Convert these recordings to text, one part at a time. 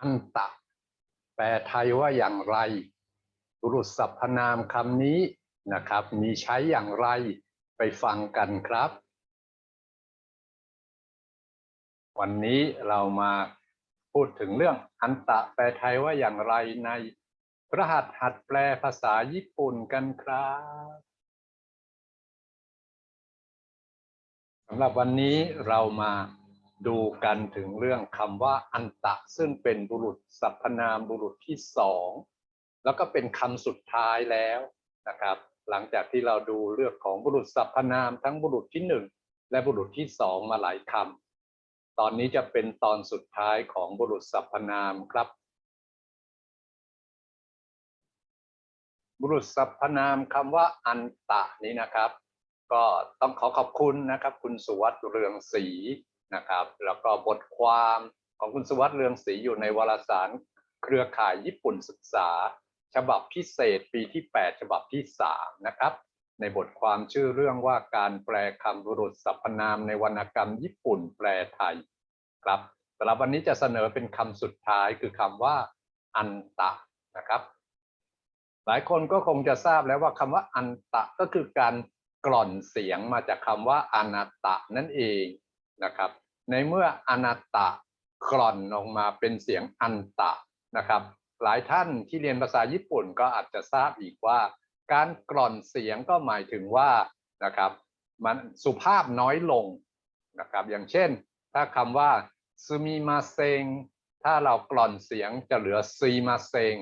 อันตะ แปลไทยว่าอย่างไรบุรุษสรรพนามคำนี้นะครับ มีใช้อย่างไรไปฟังกันครับ วันนี้เรามาพูดถึงเรื่องอันตะแปลไทยว่าอย่างไรในพระหัตหัดแปลภาษาญี่ปุ่นกันครับสำหรับวันนี้เรามา ดูกันถึงเรื่องคำว่าอันตะซึ่งเป็นบุรุษสรรพนามบุรุษที่สองแล้วก็เป็นคำสุดท้ายแล้วนะครับ หลังจากที่เราดูเรื่องของบุรุษสรรพนามทั้งบุรุษที่หนึ่งและบุรุษที่สองมาหลายคำตอนนี้จะเป็นตอนสุดท้ายของบุรุษสรรพนามครับ บุรุษสรรพนามคำว่าอันตะนี้นะครับ ก็ต้องขอขอบคุณนะครับ คุณสุวัสด์เรืองศรี นะครับ แล้วก็บทความของคุณสุวัสดิ์เรืองศรีอยู่ในวารสารเครือข่ายญี่ปุ่นศึกษา ฉบับพิเศษปีที่ 8 ฉบับที่ 3 นะครับ ในบทความชื่อเรื่องว่าการแปลคำบุรุษสรรพนามในวรรณกรรมญี่ปุ่นแปลไทยครับสำหรับวันนี้จะเสนอเป็นคำสุดท้ายคือคำว่า อันตะนะครับ หลายคนก็คงจะทราบแล้วว่าคำว่าอันตะก็คือการกล่อนเสียงมาจากคำว่าอนัตตะนั่นเอง นะครับ ในเมื่ออนัตตะกล่อนออกมาเป็นเสียงอันตะนะครับ หลายท่านที่เรียนภาษาญี่ปุ่นก็อาจจะทราบอีกว่า การกล่อนเสียงก็หมายถึงว่านะครับ มันสุภาพน้อยลงนะครับ อย่างเช่น ถ้าคำว่าซูมิมาเซงถ้าเรากล่อนเสียงจะเหลือซีมาเซง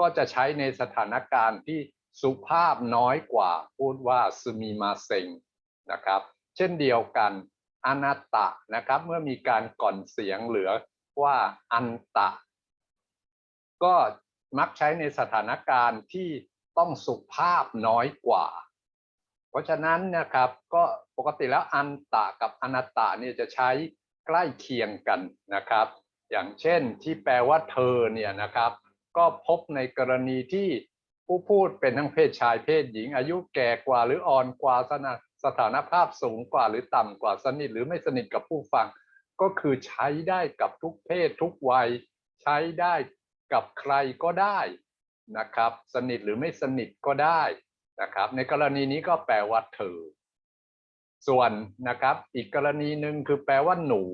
ก็จะใช้ในสถานการณ์ที่สุภาพน้อยกว่า พูดว่าซูมิมาเซงนะครับ เช่นเดียวกัน อนัตะนะครับ เมื่อมีการก่อนเสียงเหลือว่าอันตะ ก็มักใช้ในสถานการณ์ที่ต้องสุภาพน้อยกว่า เพราะฉะนั้นนะครับก็ปกติแล้วอันตะกับอนัตตะเนี่ยจะใช้ใกล้เคียงกันนะครับ อย่างเช่นที่แปลว่าเธอเนี่ยนะครับ ก็พบในกรณีที่ผู้พูดเป็นทั้งเพศชายเพศหญิง อายุแก่กว่าหรืออ่อนกว่าสนะ สถานภาพสูงกว่าหรือต่ำกว่าสนิทหรือไม่สนิทกับผู้ฟัง ก็คือใช้ได้กับทุกเพศทุกวัย ใช้ได้กับใครก็ได้นะครับ สนิทหรือไม่สนิทก็ได้นะครับ ในกรณีนี้ก็แปลว่าเธอ ส่วนนะครับ อีกกรณีหนึ่งคือแปลว่าหนู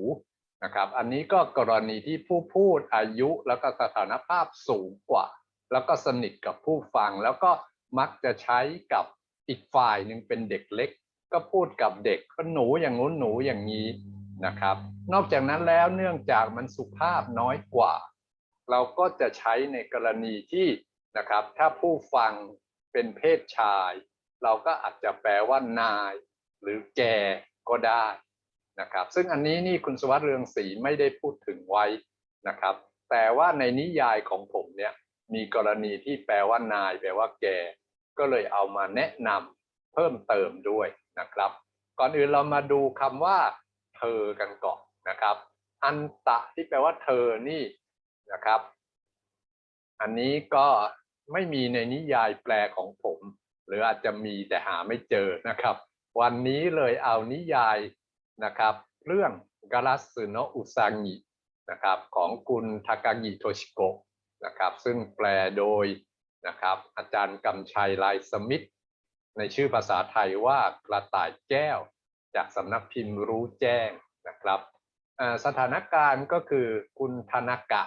นะครับ อันนี้ก็กรณีที่ผู้พูดอายุแล้วก็สถานภาพสูงกว่า แล้วก็สนิทกับผู้ฟังแล้วก็มักจะใช้กับอีกฝ่ายหนึ่งเป็นเด็กเล็ก ก็พูดกับเด็กก็หนูอย่างงู้นหนูอย่างนี้นะครับ นอกจากนั้นแล้วเนื่องจากมันสุภาพน้อยกว่า เราก็จะใช้ในกรณีที่นะครับ ถ้าผู้ฟังเป็นเพศชาย เราก็อาจจะแปลว่านาย หรือแกก็ได้นะครับ ซึ่งอันนี้นี่คุณสวัสดิ์เรืองศรีไม่ได้พูดถึงไว้นะครับ แต่ว่าในนิยายของผมเนี่ยมีกรณีที่แปลว่านาย แปลว่าแกก็เลยเอามาแนะนำเพิ่มเติมด้วย นะครับ ก่อนอื่นเรามาดูคำว่า เธอกันก่อนนะครับ อันตะที่แปลว่าเธอนี่นะครับ อันนี้ก็ไม่มีในนิยายแปลของผม หรืออาจจะมีแต่หาไม่เจอนะครับ วันนี้เลยเอานิยายนะครับ เรื่องกาลาสึโนอุซังินะครับของคุณทากางิโทชิโกะนะครับ ซึ่งแปลโดยนะครับ อาจารย์กำชัยลายสมิธ ในชื่อภาษาไทยว่ากระต่ายแก้ว จากสำนักพิมพ์รู้แจ้งนะครับสถานการณ์ก็คือคุณธนากะ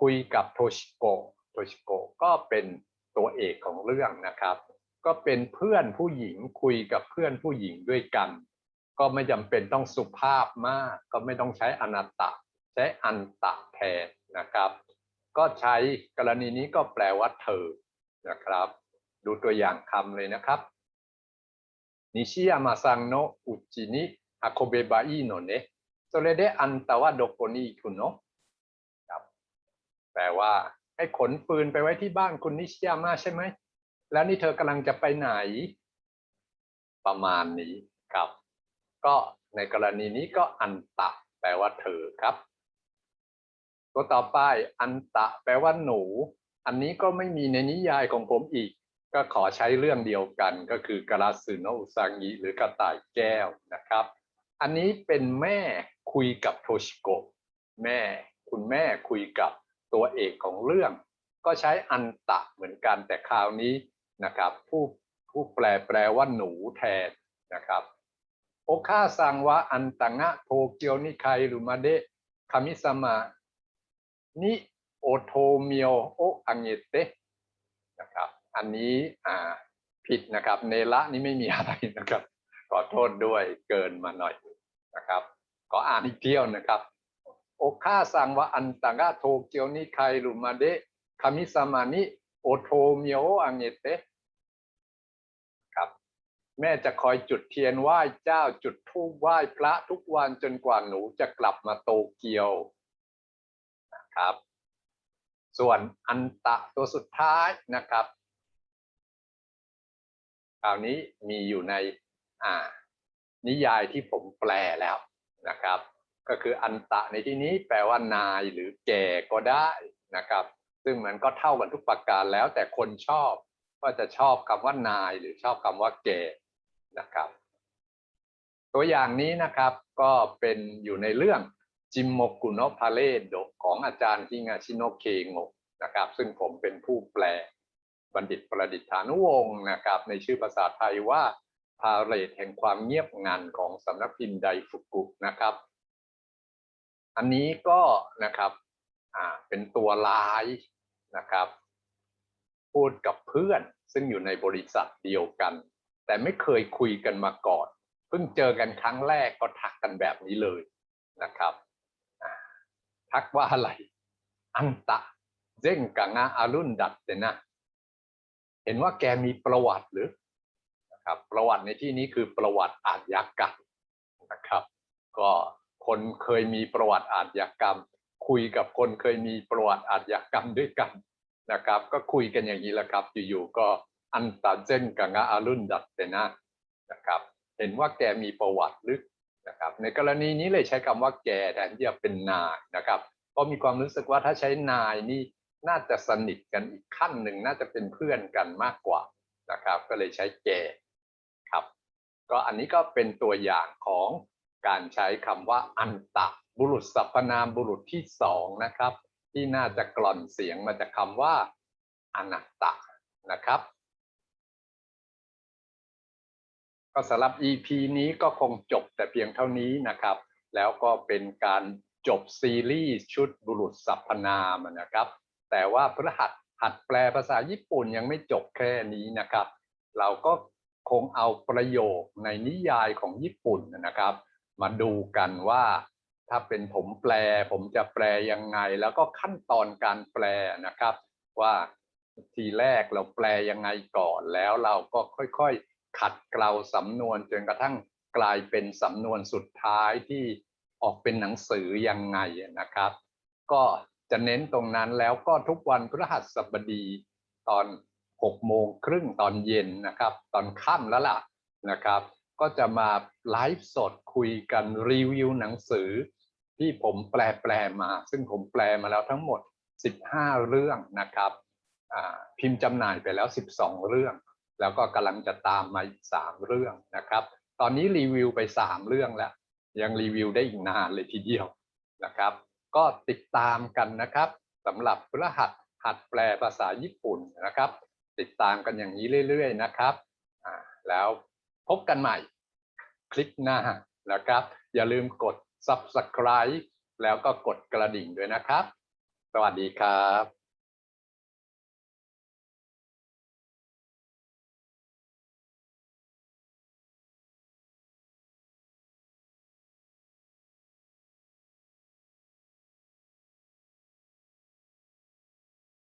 คุยกับโทชิโกะโทชิโกะก็เป็นตัวเอกของเรื่องนะครับ ก็เป็นเพื่อนผู้หญิงคุยกับเพื่อนผู้หญิงด้วยกัน ก็ไม่จำเป็นต้องสุภาพมาก ก็ไม่ต้องใช้อนัตตะ ใช้อันตะแทนนะครับ ก็ใช้กรณีนี้ก็แปลว่าเธอนะครับ ดูตัวอย่างคำเลยนะครับนิชิยามะซังโนอุจินิฮาโคเบบายิโนเนะโซเลเดอันตาวะโดโกนิคุโนครับแปลว่าให้ขนปืนไปไว้ที่บ้านคุณนิชิยามะใช่ไหม แล้วนี่เธอกำลังจะไปไหน ประมาณนี้ครับ ก็ในกรณีนี้ก็อันตะ แปลว่าเธอครับ ตัวต่อไปอันตะ แปลว่าหนู อันนี้ก็ไม่มีในนิยายของผมอีก ก็ขอใช้เรื่องเดียวกันก็คือกาลาสึโนะอุซังิหรือกระต่ายแก้วนะครับ อันนี้เป็นแม่คุยกับโทชิโกะแม่คุณแม่คุยกับตัวเอกของเรื่อง ก็ใช้อันตะเหมือนกันแต่คราวนี้นะครับ ผู้ผู้แปลแปลว่าหนูแทนนะครับ โอคาซังวะอันตังะโทเกียวนิไครุมาเดะคามิสมานิโอโทเมียวโออังเงเตะนะครับ อันนี้อ่าผิดนะครับ เนละนี่ไม่มีอะไรนะครับ ขอโทษด้วยเกินมาหน่อยนะครับ ก็อ่านอีกเที่ยวนะครับ โอค่าซังวะอันตังะโทเกียวนิไครุมาเดคามิสมานิโอโทเมียวโออังเงเตะครับแม่จะคอยจุดเทียนไหว้เจ้าจุดธูปไหว้พระทุกวันจนกว่าหนูจะกลับมาโตเกียวนะครับ ส่วนอันตะตัวสุดท้ายนะครับ คราวนี้มีอยู่ในอ่านิยายที่ผมแปลแล้วนะครับ ก็คืออันตะในที่นี้แปลว่านายหรือแก่ก็ได้นะครับ ซึ่งมันก็เท่ากันทุกประการแล้วแต่คนชอบว่าจะชอบคำว่านายหรือชอบคำว่าแก่นะครับ ตัวอย่างนี้นะครับก็เป็นอยู่ในเรื่องจิมโมกุโนพาเลโดของอาจารย์ฮิงาชิโนเคโงะนะครับ ซึ่งผมเป็นผู้แปล บัณฑิตประดิษฐานุวงศ์นะครับ ในชื่อภาษาไทยว่าพาเลทแห่งความเงียบงันของสำนักพิมพ์ไดฟุกุนะครับ อันนี้ก็นะครับเป็นตัวร้ายนะครับ พูดกับเพื่อนซึ่งอยู่ในบริษัทเดียวกัน แต่ไม่เคยคุยกันมาก่อน เพิ่งเจอกันครั้งแรกก็ทักกันแบบนี้เลยนะครับทักว่าอะไร อันตะเจ้งกังอาอารุนดัดเตนะ เห็นว่าแกมีประวัติหรือนะครับประวัติในที่นี้คือประวัติอาชญากรรมนะครับ ก็คนเคยมีประวัติอาชญากรรม คุยกับคนเคยมีประวัติอาชญากรรมด้วยกันนะครับ ก็คุยกันอย่างนี้แหละครับ อยู่ๆก็อันตาเจนกังอารุนดัดเตนะนะครับ เห็นว่าแกมีประวัติลึกนะครับ ในกรณีนี้เลยใช้คำว่าแกแทนที่จะเป็นนายนะครับเพราะมีความรู้สึกว่าถ้าใช้นายนี่ น่าจะสนิทกันอีกขั้นหนึ่งน่าจะเป็นเพื่อนกันมากกว่านะครับ ก็เลยใช้แกครับ ก็อันนี้ก็เป็นตัวอย่างของการใช้คำว่าอันตะบุรุษสรรพนามบุรุษที่สองนะครับ ที่น่าจะกล่อนเสียงมาจากคำว่าอนัตตะนะครับ ก็สำหรับ EP นี้ก็คงจบแต่เพียงเท่านี้นะครับ แล้วก็เป็นการจบซีรีส์ชุดบุรุษสรรพนามนะครับ แต่ว่าพระหัดหัดแปลภาษาญี่ปุ่นยังไม่จบแค่นี้นะครับ เราก็คงเอาประโยคในนิยายของญี่ปุ่นนะครับ มาดูกันว่า ถ้าเป็นผมแปล ผมจะแปลยังไง แล้วก็ขั้นตอนการแปลนะครับ ว่าทีแรกเราแปลยังไงก่อนแล้วเราก็ค่อยๆ ขัดเกลาสำนวนจนกระทั่งกลายเป็นสำนวนสุดท้ายที่ออกเป็นหนังสือยังไงนะครับ ก็ จะเน้นตรงนั้นแล้วก็ทุกวันพฤหัสบดีตอน6โมงครึ่งตอนเย็นนะครับ ตอนค่ำแล้วล่ะนะครับ ก็จะมาไลฟ์สดคุยกันรีวิวหนังสือ ที่ผมแปลแปลมา ซึ่งผมแปลมาแล้วทั้งหมด 15 เรื่องนะครับพิมพ์จำหน่ายไปแล้ว 12 เรื่อง แล้วก็กำลังจะตามมาอีก 3 เรื่องนะครับ ตอนนี้รีวิวไป 3 เรื่องแล้ว ยังรีวิวได้อีกนานเลยทีเดียวนะครับ ก็ติดตามกันนะครับสำหรับพฤหัสหัดแปลภาษาญี่ปุ่นนะครับ ติดตามกันอย่างนี้เรื่อย ๆ นะครับแล้วพบกันใหม่คลิปหน้านะครับ อย่าลืมกด subscribe แล้วก็กดกระดิ่งด้วยนะครับ สวัสดีครับ